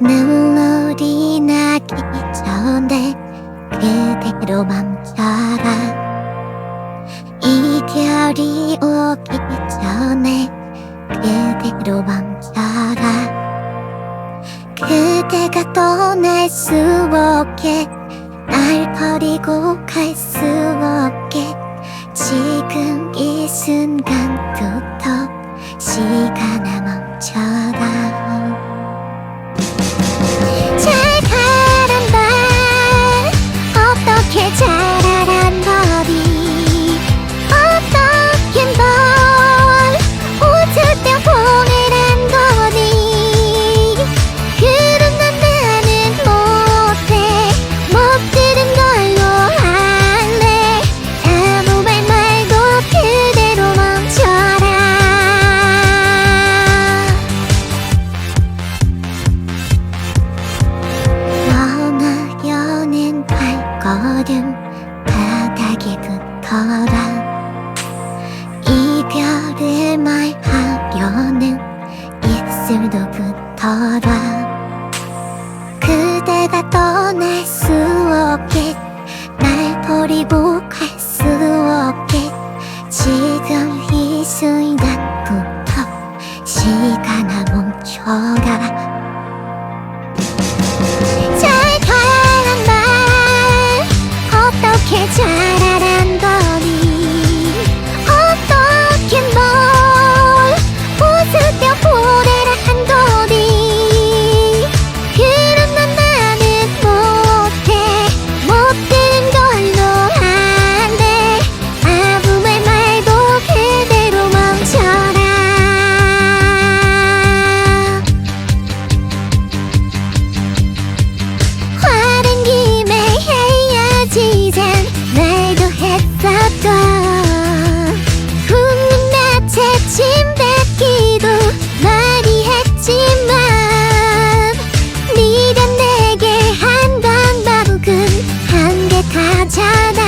눈물이 나기 전에 그대로 멈춰라. 이별이 오기 전에 그대로 멈춰라. 그대가 떠날 수 없게 날 버리고 갈 수 없게 지금 이 순간부터 시간아 멈춰라 발걸음 바닥에 붙어라. 이별을 말하려는 입술도 붙어라. 그대가 떠날 수 없게 날 버리고 갈 수 없게. 지금 이 순간부터 시간아 멈춰라 恰恰的